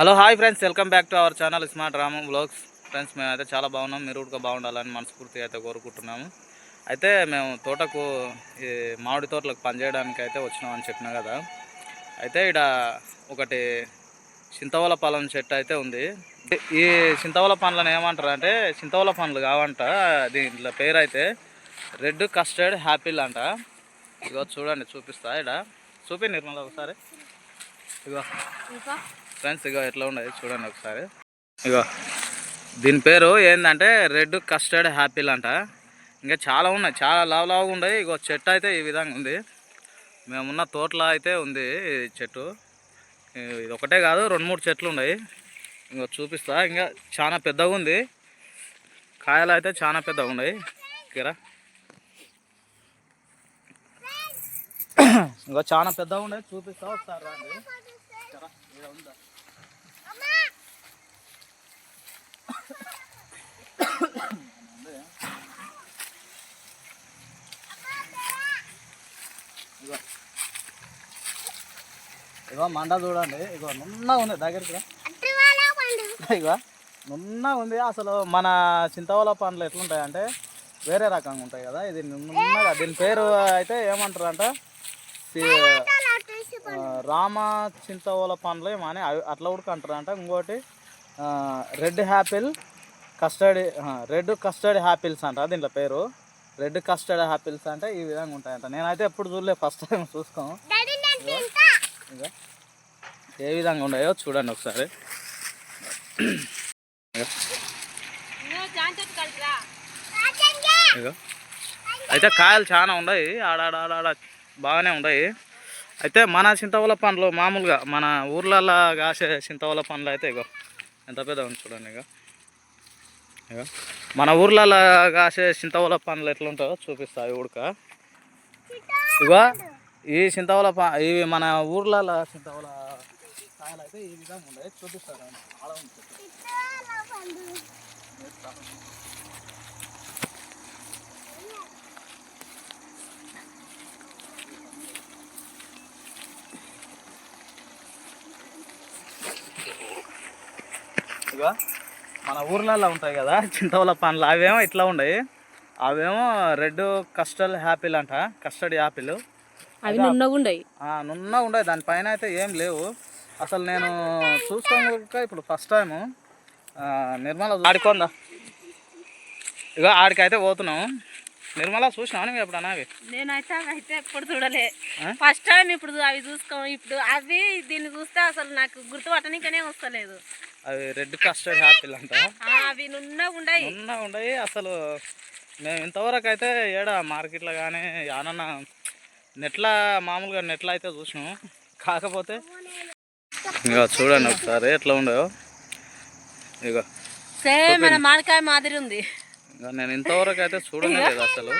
Hello hi friends. Welcome back to our channel smart Ramam blogs friends మేమైతే చాలా బాగున్నాం. మీరు కూడా బాగుండాలని మనస్ఫూర్తిగా అయితే కోరుకుంటున్నాము. అయితే మేము తోటకు ఈ మామిడి తోటలకు పనిచేయడానికి అయితే వచ్చినామని చెప్పినా కదా. అయితే ఇక్కడ ఒకటి చింతవల పాలన చెట్టు అయితే ఉంది. ఈ చింతవల పండ్లను ఏమంటారు అంటే చింతవల పండ్లు కావంట. దీంట్లో పేరు అయితే రెడ్ కస్టర్డ్ హ్యాపిల్ అంట. ఇగో చూడండి చూపిస్తా ఇక్కడ చూపి నిర్మల ఒకసారి. ఇగో. ఫ్రెండ్స్ ఇగో ఎట్లా ఉండదు చూడండి ఒకసారి. ఇగో దీని పేరు ఏంటంటే రెడ్ కస్టర్డ్ హ్యాపిల్ అంట ఇంకా చాలా ఉన్నాయి చాలా లావు లావుగా ఉన్నాయి. ఇగో చెట్టు అయితే ఈ విధంగా ఉంది. మేమున్న తోటలో అయితే ఉంది చెట్టు. ఇది ఒకటే కాదు రెండు మూడు చెట్లు ఉన్నాయి. ఇంకో చూపిస్తా. ఇంకా చాలా పెద్దగా ఉంది. కాయలు అయితే చాలా పెద్దగా ఉన్నాయి. కిరా ఇంకో చాలా పెద్దగా ఉన్నాయి. చూపిస్తా ఒకసారి రండి. ఇగో. ఇగో మండ చూడండి. ఇగో నున్నగా ఉంది దగ్గరికి ఇగో నున్నగా ఉంది. అసలు మన చింతవల పండ్లు ఎట్లుంటాయి అంటే వేరే రకంగా ఉంటాయి కదా. ఇది నున్నగా. దీని పేరు అయితే ఏమంటారు అంట రామ చింతవల పండ్లు ఏమని అవి అట్లా కూడా అంటారు అంట ఇంకోటి red apple custard red custard apples అంట దీంట్లో పేరు. రెడ్ కస్టర్డ్ హ్యాపిల్స్ అంటే ఈ విధంగా ఉంటాయంట. నేనైతే ఎప్పుడు చూడలే ఫస్ట్ టైం చూసుకోం ఇక ఏ విధంగా ఉన్నాయో చూడండి ఒకసారి. అయితే కాయలు చాలా ఉన్నాయి. ఆడాడ ఆడాడ బాగానే ఉన్నాయి. అయితే మన చింతవల పండ్లు మామూలుగా మన ఊర్లలో కాసే చింతవల పండ్లు అయితే ఇగో ఎంత పెద్ద ఉంది చూడండి ఇక ఇగో. మన ఊర్లలో కాసే చింతవల పండ్లు ఎట్లుంటాయో చూపిస్తా ఉడక. ఇగో ఈ చింతవల ప ఇవి మన ఊర్లలో చింతవల కాయలు అయితే ఈ విధంగా ఉన్నాయి చూపిస్తారు ఇగో మన ఊర్లలో ఉంటాయి కదా చింతవల పండ్లు అవేమో ఇట్లా ఉన్నాయి అవేమో రెడ్ కస్టర్డ్ యాపిల్ అంట కస్టర్డ్ యాపిల్. అవి నున్నగుండయి నున్న ఉండవు దానిపైన అయితే ఏం లేవు. అసలు నేను చూస్తాను ఇప్పుడు ఫస్ట్ టైము నిర్మల ఆడుకోందా? ఇగో ఆడికైతే పోతున్నాం. నిర్మల చూసినావు నువ్వు ఎప్పుడన్నా అవి? నేనైతే అయితే ఎప్పుడు చూడలే? ఫస్ట్ టైం ఇప్పుడు అవి చూసుకో ఇప్పుడు అవి దీన్ని చూస్తే అసలు నాకు గుర్తుపట్టనికనే వస్తలేదు. అవి రెడ్ కస్టర్డ్ యాపిల్ అంట. ఆ, అవి ఉండయి. అసలు మేము ఇంతవరకు అయితే ఏడ మార్కెట్లో కానీ యానన్నా నెట్లా మామూలుగా నెట్లో అయితే చూసినాము కాకపోతే ఇక చూడండి ఒకసారి ఎట్లా ఉండవు ఇక సేమ్ మన మామిడికాయ మాదిరి ఉంది. ఇక నేను ఇంతవరకు అయితే చూడనే లేదు అసలు.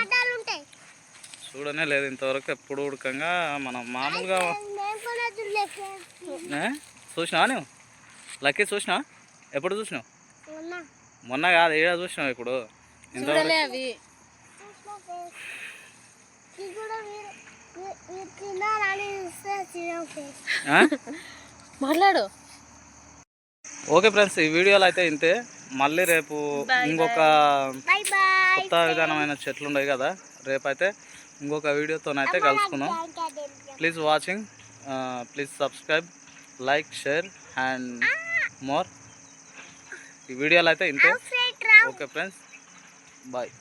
చూడనే లేదు ఇంతవరకు ఎప్పుడు ఉడకంగా. మనం మామూలుగా ఏ? చూసినావా నువ్వు లక్కీ చూసినావా ఎప్పుడు చూసినావు? మొన్న. కాదు ఏడా చూసినావు ఇప్పుడు? మాట్లాడు. ఓకే ఫ్రెండ్స్ ఈ వీడియోలో అయితే ఇంతే. మళ్ళీ రేపు ఇంకొక కొత్త విధానమైన చెట్లు ఉన్నాయి కదా రేపు అయితే ఇంకొక వీడియోతోనైతే కలుసుకున్నాం please watching please subscribe like share and more. ఈ వీడియోలో అయితే ఇంతే. Okay friends. బాయ్.